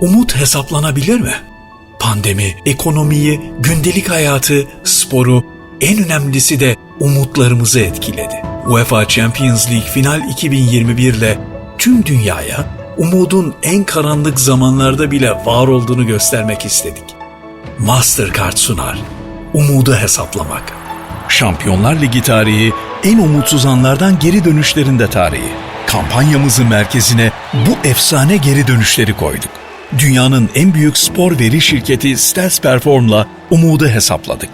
Umut hesaplanabilir mi? Pandemi, ekonomiyi, gündelik hayatı, sporu, en önemlisi de umutlarımızı etkiledi. UEFA Champions League final 2021 ile tüm dünyaya umudun en karanlık zamanlarda bile var olduğunu göstermek istedik. Mastercard sunar. Umudu hesaplamak. Şampiyonlar Ligi tarihi en umutsuz anlardan geri dönüşlerinde tarihi. Kampanyamızın merkezine bu efsane geri dönüşleri koyduk. Dünyanın en büyük spor veri şirketi Stats Perform'la umudu hesapladık.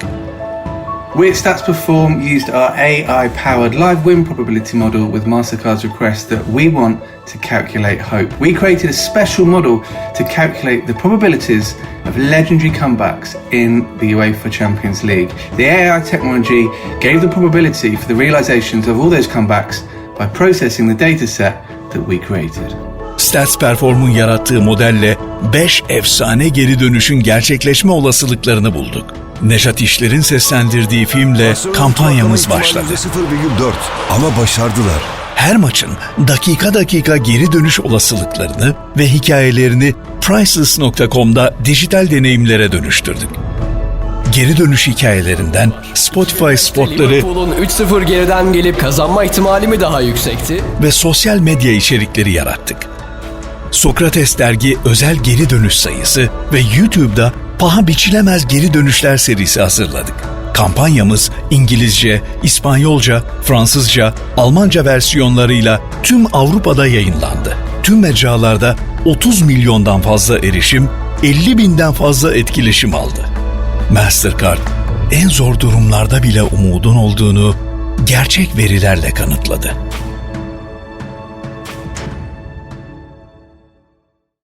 We at Stats Perform used our AI powered live win probability model with MasterCard's request that we want to calculate hope. We created a special model to calculate the probabilities of legendary comebacks in the UEFA Champions League. The AI technology gave the probability for the realizations of all those comebacks by processing the data set that we created. Stats Perform'un yarattığı modelle 5 efsane geri dönüşün gerçekleşme olasılıklarını bulduk. Nejat İşler'in seslendirdiği filmle kampanyamız başladı. %0,4 ama başardılar. Her maçın dakika dakika geri dönüş olasılıklarını ve hikayelerini Priceless.com'da dijital deneyimlere dönüştürdük. Geri dönüş hikayelerinden Spotify spotları Liverpool'un 3-0 geriden gelip kazanma ihtimali mi daha yüksekti? ve sosyal medya içerikleri yarattık. Sokrates dergi özel geri dönüş sayısı ve YouTube'da paha biçilemez geri dönüşler serisi hazırladık. Kampanyamız İngilizce, İspanyolca, Fransızca, Almanca versiyonlarıyla tüm Avrupa'da yayınlandı. Tüm mecralarda 30 milyondan fazla erişim, 50 binden fazla etkileşim aldı. Mastercard en zor durumlarda bile umudun olduğunu gerçek verilerle kanıtladı.